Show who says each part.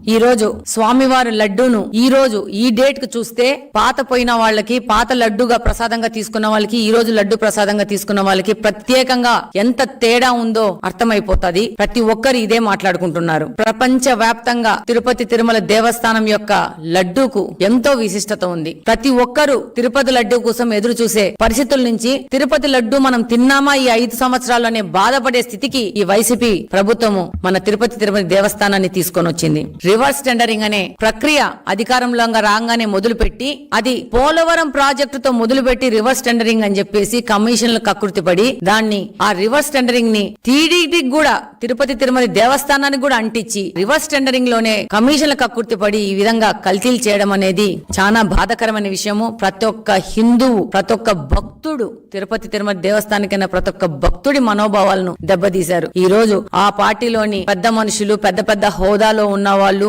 Speaker 1: ఈ రోజు స్వామివారి లడ్డూను ఈ రోజు ఈ డేట్కు చూస్తే పాత పోయిన వాళ్ళకి పాత లడ్డుగా ప్రసాదంగా తీసుకున్న వాళ్ళకి ఈ రోజు లడ్డు ప్రసాదంగా తీసుకున్న వాళ్ళకి ప్రత్యేకంగా ఎంత తేడా ఉందో అర్థమైపోతుంది. ప్రతి ఒక్కరు ఇదే మాట్లాడుకుంటున్నారు. ప్రపంచ వ్యాప్తంగా తిరుపతి తిరుమల దేవస్థానం యొక్క లడ్డూకు ఎంతో విశిష్టత ఉంది. ప్రతి ఒక్కరు తిరుపతి లడ్డు కోసం ఎదురు చూసే పరిస్థితుల నుంచి తిరుపతి లడ్డు మనం తిన్నామా ఈ ఐదు సంవత్సరాలు అనే బాధపడే స్థితికి ఈ వైసీపీ ప్రభుత్వము మన తిరుపతి తిరుపతి దేవస్థానాన్ని తీసుకొని వచ్చింది రివర్స్ టెండరింగ్ అనే ప్రక్రియ అధికారంలో రాగానే మొదలుపెట్టి అది పోలవరం ప్రాజెక్టుతో మొదలుపెట్టి రివర్స్ టెండరింగ్ అని చెప్పేసి కమిషన్లు కకృతిపడి దాన్ని ఆ రివర్స్ టెండరింగ్ని టీడీపీకి కూడా తిరుపతి తిరుమల దేవస్థానానికి కూడా అంటించి రివర్స్ టెండరింగ్లోనే కమిషన్ల కకృతిపడి ఈ విధంగా కల్తీలు చేయడం అనేది చాలా బాధకరమైన విషయము. ప్రతి ఒక్క హిందువు ప్రతి ఒక్క భక్తుడు తిరుపతి తిరుమల దేవస్థానికైనా ప్రతి ఒక్క భక్తుడి మనోభావాలను దెబ్బతీశారు. ఈ రోజు ఆ పార్టీలోని పెద్ద మనుషులు పెద్ద పెద్ద హోదాలో ఉన్న వాళ్ళు